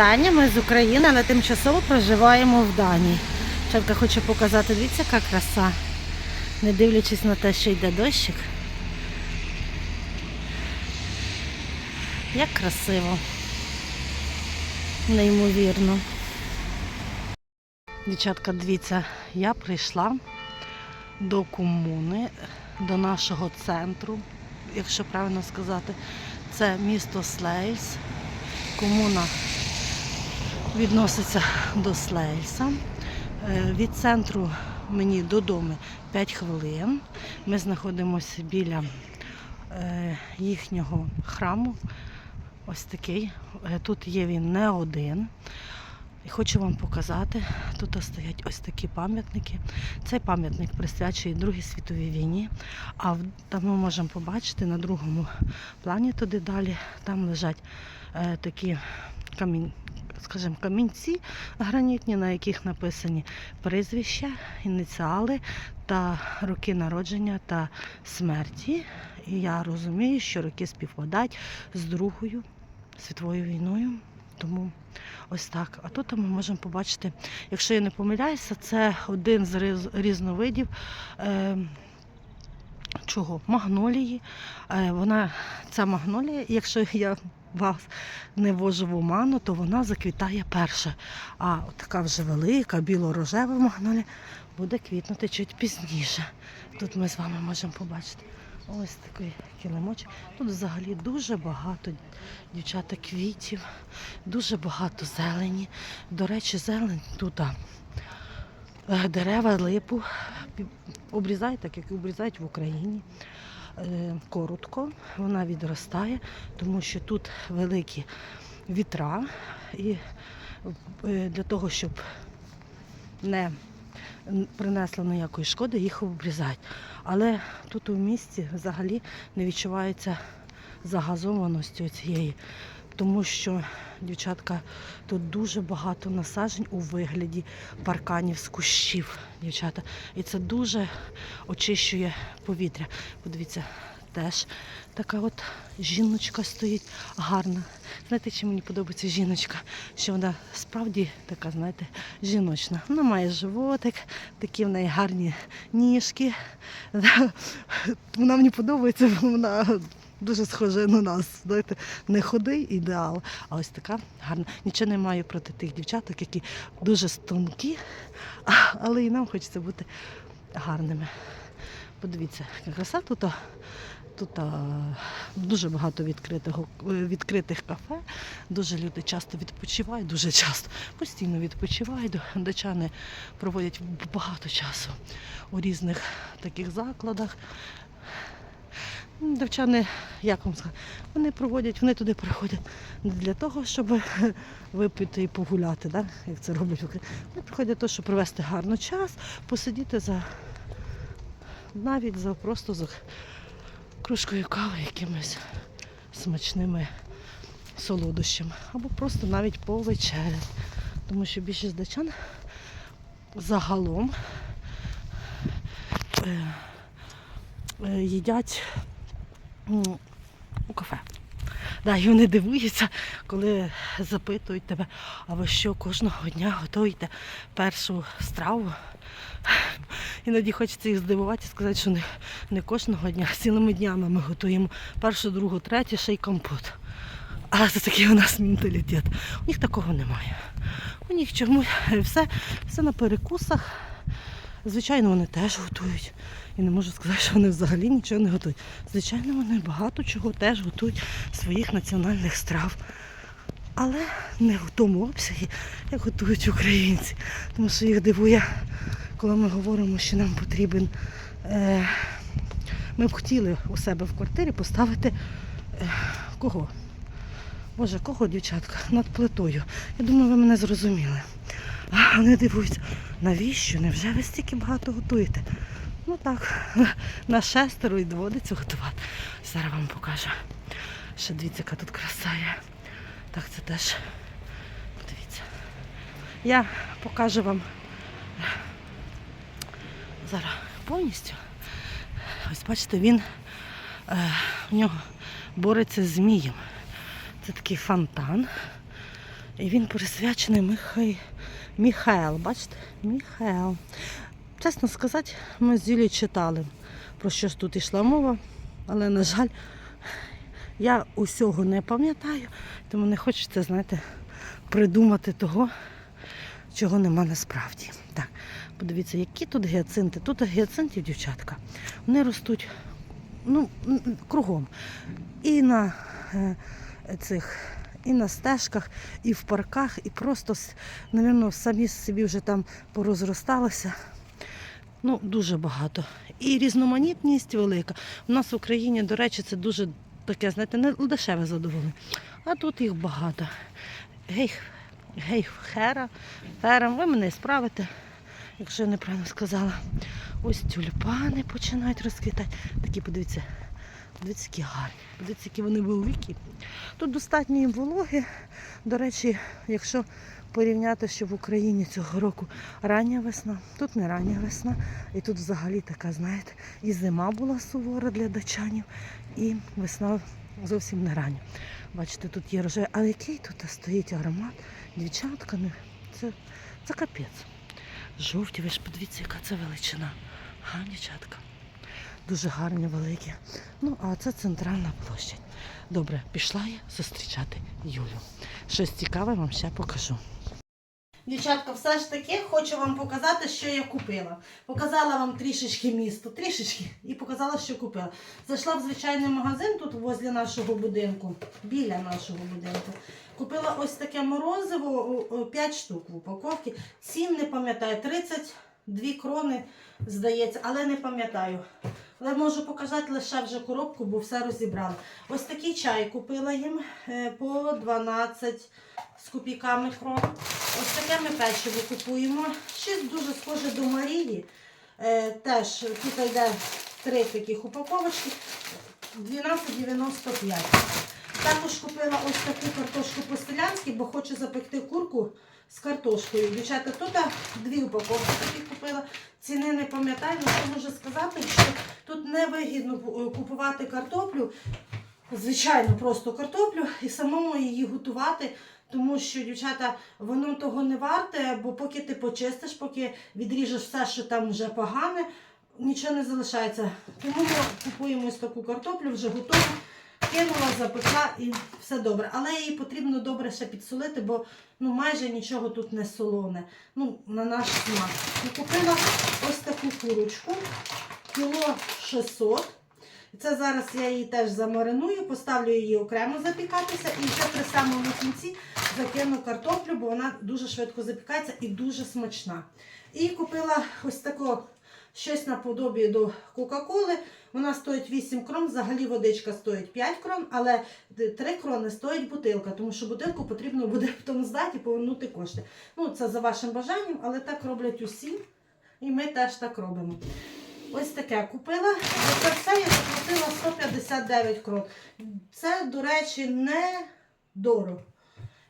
вітання. Ми з України, але тимчасово проживаємо в Данії. Чавка хоче показати, дивіться, яка краса. Не дивлячись на те, що йде дощик. Як красиво. Неймовірно. Дівчатка, дивіться, я прийшла до комуни, до нашого центру, якщо правильно сказати. Це місто Слейс. Комуна відноситься до Слейса. Е, Від центру мені додому 5 хвилин. Ми знаходимося біля е, їхнього храму. Ось такий. Е, Тут є він не один. І хочу вам показати, тут стоять ось такі пам'ятники. Цей пам'ятник присвячує Другій світовій війні. А там ми можемо побачити на другому плані туди далі. Там лежать е, такі камінь, скажімо, камінці гранітні, на яких написані прізвища, ініціали та роки народження та смерті. І я розумію, що роки співпадають з Другою світовою війною. Тому ось так. А тут ми можемо побачити, якщо я не помиляюся, це один з різновидів. Е, Чого? Магнолії. Е, Вона, ця магнолія, якщо я вас не ввожу в оману, то вона заквітає перша. А така вже велика, біло-рожева магнолія буде квітнути чуть пізніше. Тут ми з вами можемо побачити ось такий килимочок. Тут взагалі дуже багато дівчата квітів, дуже багато зелені. До речі, зелень тут дерева, липу обрізають, так як і обрізають в Україні. Е, Коротко вона відростає, тому що тут великі вітра, і е, для того, щоб не принесло ніякої шкоди, їх обрізають. Але тут у місті взагалі не відчувається загазованості цієї, тому що, дівчатка, тут дуже багато насаджень у вигляді парканів з кущів, дівчата. І це дуже очищує повітря. Подивіться, теж така от жіночка стоїть гарна. Знаєте, чим мені подобається жіночка? Що вона справді така, знаєте, жіночна. Вона має животик, такі в неї гарні ніжки. Вона мені подобається, вона дуже схожа на нас. Знаєте, не худий ідеал, а ось така гарна. Нічого не маю проти тих дівчаток, які дуже стрункі, а- але і нам хочеться бути гарними. Подивіться, яка краса тут. Тут а, дуже багато відкритого, е, відкритих кафе. Дуже люди часто відпочивають, дуже часто постійно відпочивають. Дачани проводять багато часу у різних таких закладах. М, Дівчани, як вам сказати, вони проводять, вони туди приходять не для того, щоб випити і погуляти, да? як це роблять в Україні. Вони приходять для того, щоб провести гарно час, посидіти за навіть за просто за кружкою кави, якимись смачними солодощами. Або просто навіть повечеряти. Тому що більшість дачан загалом е, е, їдять у кафе. Да, і вони дивуються, коли запитують тебе, а ви що кожного дня готуєте першу страву? Іноді хочеться їх здивувати і сказати, що не, не кожного дня, цілими днями ми готуємо першу, другу, третю, ще й компот. Але це такий у нас менталітет. У них такого немає. У них чомусь все, все на перекусах. Звичайно, вони теж готують. І не можу сказати, що вони взагалі нічого не готують. Звичайно, вони багато чого теж готують своїх національних страв. Але не в тому обсягі, як готують українці. Тому що їх дивує, коли ми говоримо, що нам потрібен. Е, ми б хотіли у себе в квартирі поставити е, кого? Боже, кого, дівчатка, над плитою. Я думаю, ви мене зрозуміли. А вони дивуються, навіщо? Невже ви стільки багато готуєте? Ну так, на шестеро і доводиться готувати. Зараз вам покажу. Ще дивіться, яка тут краса є. Так, це теж. Подивіться. Я покажу вам зараз повністю. Ось бачите, він е, в нього бореться з змієм. Це такий фонтан. І він присвячений Михай... Міхаел. Бачите? Міхаел. Чесно сказати, ми з Юлією читали, про що ж тут йшла мова, але, на жаль, я усього не пам'ятаю, тому не хочеться, знаєте, придумати того, чого нема насправді. Так, подивіться, які тут гіацинти. Тут гіацинтів, дівчатка, вони ростуть ну, кругом. І на е, цих, і на стежках, і в парках, і просто, напевно, самі собі вже там порозросталися. Ну, дуже багато. І різноманітність велика. У нас в Україні, до речі, це дуже таке, знаєте, не дешеве задоволення. А тут їх багато. Гей, гей, хера, хера, ви мене справите, якщо я неправильно сказала. Ось тюльпани починають розквітати. Такі, подивіться, подивіться, які гарні. Подивіться, які вони великі. Тут достатньо їм вологи. До речі, якщо порівняти, що в Україні цього року рання весна, тут не рання весна, і тут взагалі така, знаєте, і зима була сувора для дачанів, і весна зовсім не рання. Бачите, тут є рожевий. Але який тут стоїть аромат? Дівчатка, ну, це, це капець. Жовті, ви ж подивіться, яка це величина. Га, дівчатка. Дуже гарні, великі. Ну, а це центральна площадь. Добре, пішла я зустрічати Юлю. Щось цікаве вам ще покажу. Дівчатка, все ж таки хочу вам показати, що я купила. Показала вам трішечки місто, трішечки, і показала, що купила. Зайшла в звичайний магазин тут возле нашого будинку, біля нашого будинку. Купила ось таке морозиво 5 штук в упаковці. Цін не пам'ятаю, 32 крони, здається, але не пам'ятаю. Але можу показати лише вже коробку, бо все розібрала. Ось такий чай купила їм е, по 12 з копійками крон. Ось таке ми печиво купуємо. Щось дуже схоже до Марії. Е, теж тут йде три таких упаковочки. 12,95. Також купила ось таку картошку по-селянськи, бо хочу запекти курку з картошкою. Дівчата, тут дві упаковки таких купила. Ціни не пам'ятаю, але можу сказати, що тут невигідно е, купувати картоплю. Звичайно, просто картоплю і самому її готувати. Тому що, дівчата, воно того не варте, бо поки ти почистиш, поки відріжеш все, що там вже погане, нічого не залишається. Тому ми купуємо ось таку картоплю, вже готову, кинула, запекла і все добре. Але її потрібно добре ще підсолити, бо ну, майже нічого тут не солоне. Ну, на наш смак. І купила ось таку курочку, кіло 600. І Це зараз я її теж замариную, поставлю її окремо запікатися і вже при самому кінці закину картоплю, бо вона дуже швидко запікається і дуже смачна. І купила ось тако щось наподобі до Кока-Коли. Вона стоїть 8 крон, взагалі водичка стоїть 5 крон, але 3 крони стоїть бутилка, тому що бутилку потрібно буде потім здати і повернути кошти. Ну, це за вашим бажанням, але так роблять усі. І ми теж так робимо. Ось таке купила. За це все я заплатила 159 крон. Це, до речі, не дорого.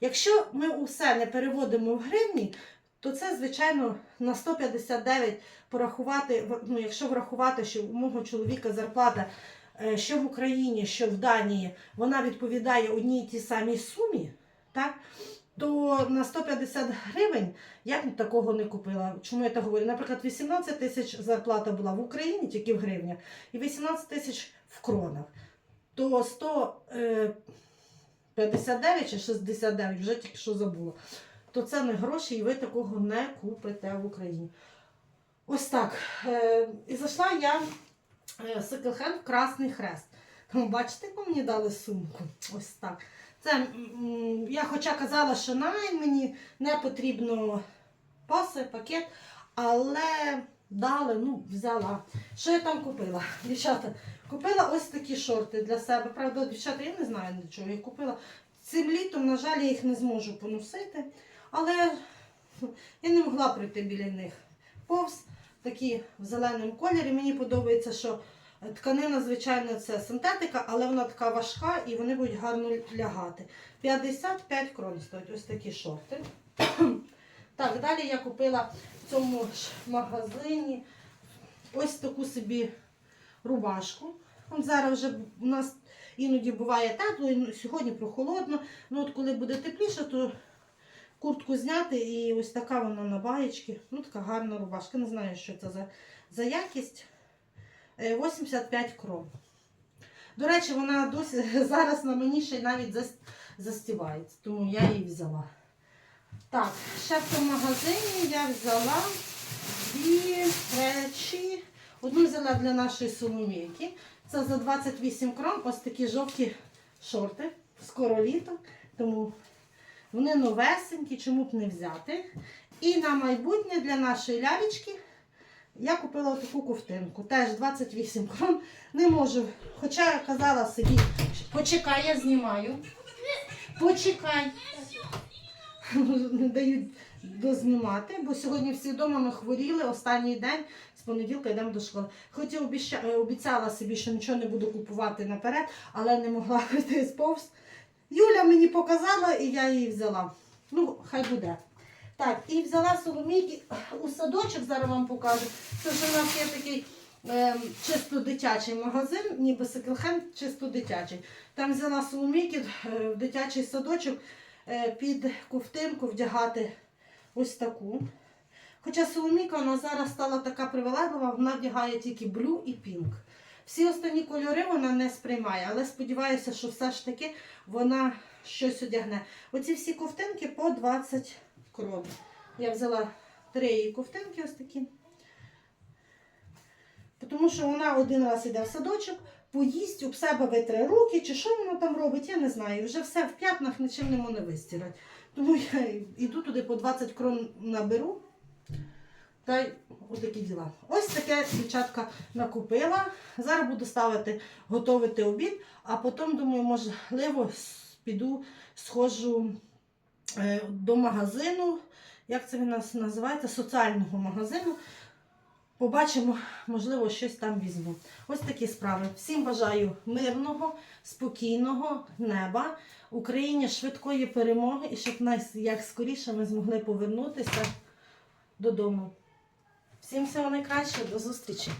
Якщо ми усе не переводимо в гривні, то це, звичайно, на 159 порахувати, ну, якщо врахувати, що у мого чоловіка зарплата е, що в Україні, що в Данії, вона відповідає одній тій самій сумі, так? то на 150 гривень я б такого не купила. Чому я так говорю? Наприклад, 18 тисяч зарплата була в Україні, тільки в гривнях, і 18 тисяч в кронах. То 159 чи 69, вже тільки що забула. То це не гроші, і ви такого не купите в Україні. Ось так. Е, І зайшла я е, секонд-хенд Красний Хрест. Тому бачите, яку мені дали сумку? Ось так. Це я хоча казала, що най мені не потрібно паси, пакет, але дали, ну, взяла. Що я там купила? Дівчата, купила ось такі шорти для себе. Правда, дівчата, я не знаю для чого я купила. Цим літом, на жаль, я їх не зможу поносити, але я не могла пройти біля них. Повз такі в зеленому кольорі. Мені подобається, що тканина, звичайно, це синтетика, але вона така важка і вони будуть гарно лягати. 55 крон стоять ось такі шорти. Так, далі я купила в цьому ж магазині ось таку собі рубашку. Зараз вже у нас іноді буває тепло, і сьогодні прохолодно. Ну от коли буде тепліше, то куртку зняти, і ось така вона на баєчки. Ну, така гарна рубашка. Не знаю, що це за, за якість. Е, 85 крон. До речі, вона досі зараз на мені ще навіть зас- застівається, тому я її взяла. Так, ще в тому магазині я взяла дві речі. Одну взяла для нашої соломійки. Це за 28 крон. Ось такі жовті шорти. Скоро літо, тому вони новесенькі, чому б не взяти. І на майбутнє для нашої лялечки я купила таку ковтинку. Теж 28 крон. Не можу. Хоча я казала собі, почекай, я знімаю. Почекай. Не дають дознімати, бо сьогодні всі вдома ми хворіли останній день. З понеділка йдемо до школи. Хоч я е, обіцяла собі, що нічого не буду купувати наперед, але не могла вийти з повз. Юля мені показала і я її взяла. Ну, хай буде. Так, і взяла соломійки у садочок, зараз вам покажу. Це вже у нас є такий ем, чисто дитячий магазин, ніби секонд-хенд, чисто дитячий. Там взяла соломійки е, в дитячий садочок е, під ковтинку вдягати ось таку. Хоча соломійка вона зараз стала така привилеглива, вона вдягає тільки блю і пінк. Всі останні кольори вона не сприймає, але сподіваюся, що все ж таки вона щось одягне. Оці всі ковтинки по 20 крон. Я взяла три її ковтинки ось такі. Тому що вона один раз іде в садочок, поїсть, об себе витре руки, чи що вона там робить, я не знаю. Вже все в п'ятнах нічим не можна вистирати. Тому я йду туди по 20 крон наберу. Та й отакі діла. Ось таке дівчатка накупила. Зараз буду ставити, готувати обід, а потім, думаю, можливо, піду, схожу е, до магазину. Як це він нас називається? Соціального магазину. Побачимо, можливо, щось там візьму. Ось такі справи. Всім бажаю мирного, спокійного неба, Україні швидкої перемоги і щоб нас як скоріше ми змогли повернутися додому. Всім всього найкращого, до зустрічі!